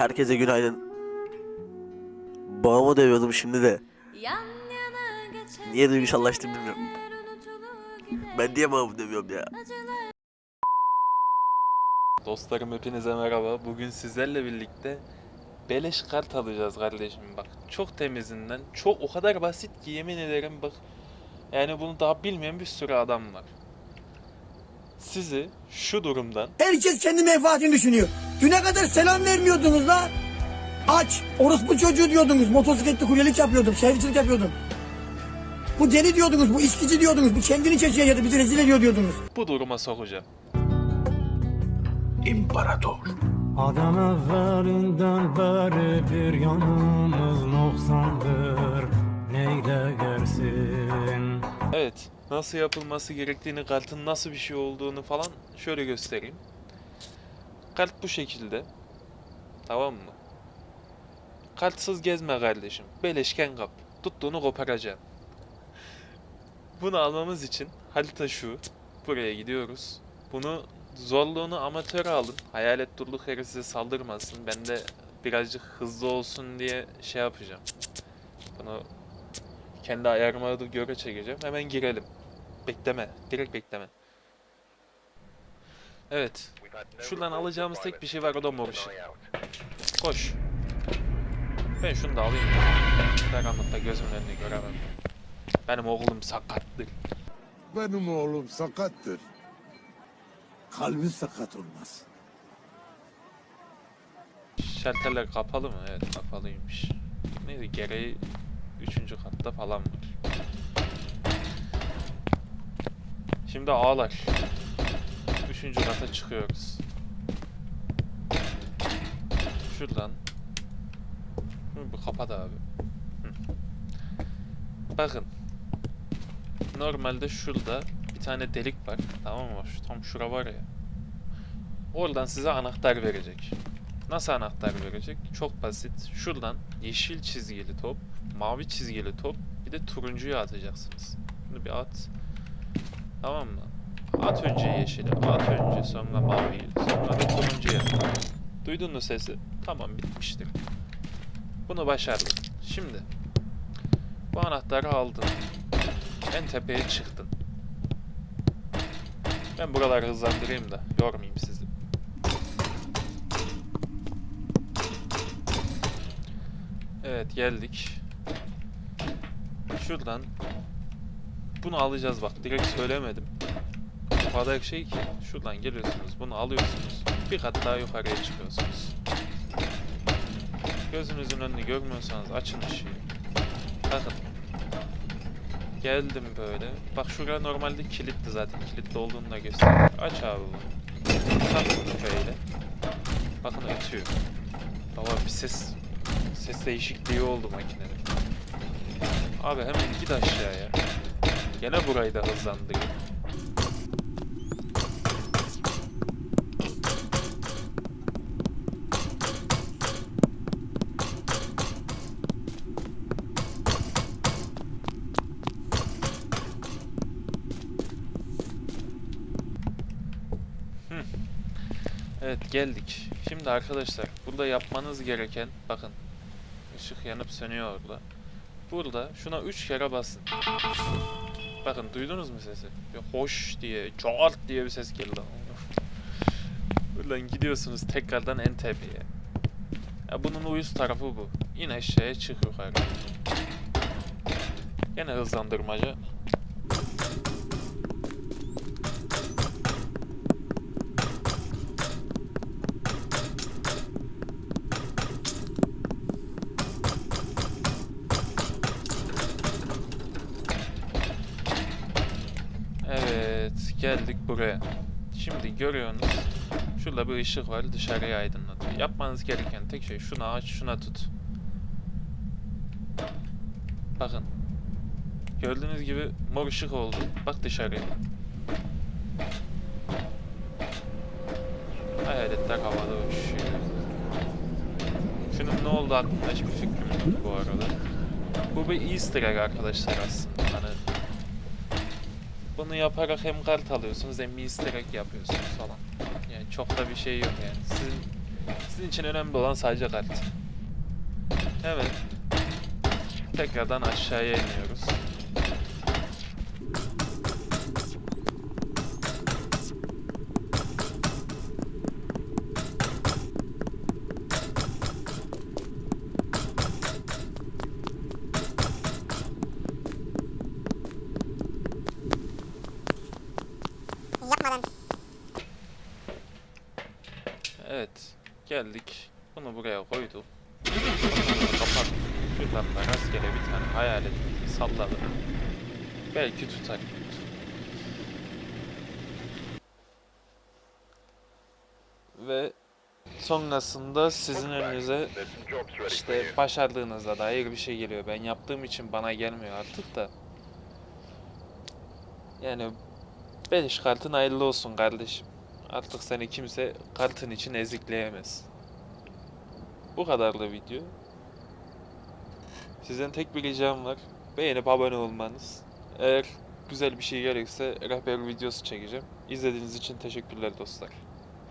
Herkese günaydın. Babamı dövüyordum şimdi de. Niye duygusallaştım bilmiyorum. Ben niye babamı dövüyorum ya? Dostlarım hepinize merhaba. Bugün sizlerle birlikte beleş kart alacağız kardeşim bak. Çok temizinden, çok o kadar basit ki yemin ederim bak. Yani bunu daha bilmeyen bir sürü adam var. Sizi şu durumdan Herkes kendi menfaatini düşünüyor. Düne kadar selam vermiyordunuz la. Aç. Orospu çocuğu diyordunuz. Motosikletli kuryelik yapıyordum. Şehircilik yapıyordum. Bu deli diyordunuz. Bu içkici diyordunuz. Bu kendini kesiyor ya da bizi rezil ediyor diyordunuz. bu duruma sokacağım. Adam evvelinden beri bir yanımız noksandır Neyle gelsin Evet, nasıl yapılması gerektiğini, kartın nasıl bir şey olduğunu falan şöyle göstereyim. Kart bu şekilde. Tamam mı? Kartsız gezme kardeşim. Beleşken kap. Tuttuğunu koparacaksın. Bunu almamız için harita şu. Buraya gidiyoruz. Bunu zorluğunu amatöre alın. Hayalet durduk yere size saldırmasın. Ben de birazcık hızlı olsun diye şey yapacağım. Bunu kendi ayarıma göre çekeceğim. Hemen girelim. Bekleme. Direkt bekleme. Evet. Şuradan alacağımız tek bir şey var o da mor ışık. Koş. Ben şunu da alayım. Karanlıkta gözümün önünde göremem. Benim oğlum sakattır. Benim oğlum sakattır. Kalbi sakat olmaz. Şalterler kapalı mı? Evet kapalıymış. Neyse gereği 3. katta falan var. Şimdi ağlar. 3. kata çıkıyoruz. Şuradan. Bu kapadı abi. Bakın. Normalde şurada bir tane delik var. Tamam mı? Şu, tam şura var ya. Oradan size anahtar verecek. Nasıl anahtar verecek? Çok basit. Şuradan yeşil çizgili top, mavi çizgili top, bir de turuncuyu atacaksınız. Bunu bir at. Tamam mı? At önce yeşili, at önce sonra maviyi, sonra da turuncuyu. Duydun mu sesi? Tamam bitmiştir. Bunu başardın. Şimdi bu anahtarı aldın. En tepeye çıktın. Ben buraları hızlandırayım da yormayayım sizi. Evet geldik. Şuradan bunu alacağız bak direkt söylemedim. O kadar şey ki şuradan geliyorsunuz bunu alıyorsunuz. Bir kat daha yukarıya çıkıyorsunuz. Gözünüzün önünü görmüyorsanız açın ışığı. Bakın. Geldim böyle. Bak şuraya normalde kilitli zaten. Kilitli olduğunu da gösteriyor. Aç abi bunu. Tak böyle. Bakın ötüyor. Baba bir ses Ses değişikliği oldu makinenin. Abi hemen git aşağıya. Gene burayı da hızlandırıyor. Evet geldik. Şimdi arkadaşlar burada yapmanız gereken bakın Işık yanıp sönüyor orada. Burada şuna 3 kere basın. Bakın duydunuz mu sesi? Bir hoş diye, çağırt diye bir ses geldi. Buradan gidiyorsunuz tekrardan en tepeye. Ya bunun uyuz tarafı bu. İn aşağıya çık yukarı. Gene hızlandırmaca. Evet, geldik buraya. Şimdi görüyorsunuz. Şurada bir ışık var, dışarıyı aydınlatıyor. Yapmanız gereken tek şey şunu aç, şuna tut. Bakın. Gördüğünüz gibi mor ışık oldu. Bak dışarıya. Hayaletler havada uçuşuyor. Şunun ne oldu hakkında hiçbir fikrim yok bu arada. Bu bir easter egg arkadaşlar aslında. Hani bunu yaparak hem kart alıyorsunuz hem bir easter egg yapıyorsunuz falan. Yani çok da bir şey yok yani. Sizin Sizin için önemli olan sadece kart. Evet. Tekrardan aşağıya iniyoruz. Evet. Geldik. Bunu buraya koyduk. Kapat. Şuradan da rastgele bir tane hayalet salladım. Belki tutar. Ve sonrasında sizin önünüze işte başardığınızda dair bir şey geliyor. Ben yaptığım için bana gelmiyor artık da. Yani 5 kartın hayırlı olsun kardeşim. Artık seni kimse kartın için ezikleyemez. Bu kadarlı video. Sizden tek bir ricam var. Beğenip abone olmanız. Eğer güzel bir şey gelirse rehber videosu çekeceğim. İzlediğiniz için teşekkürler dostlar.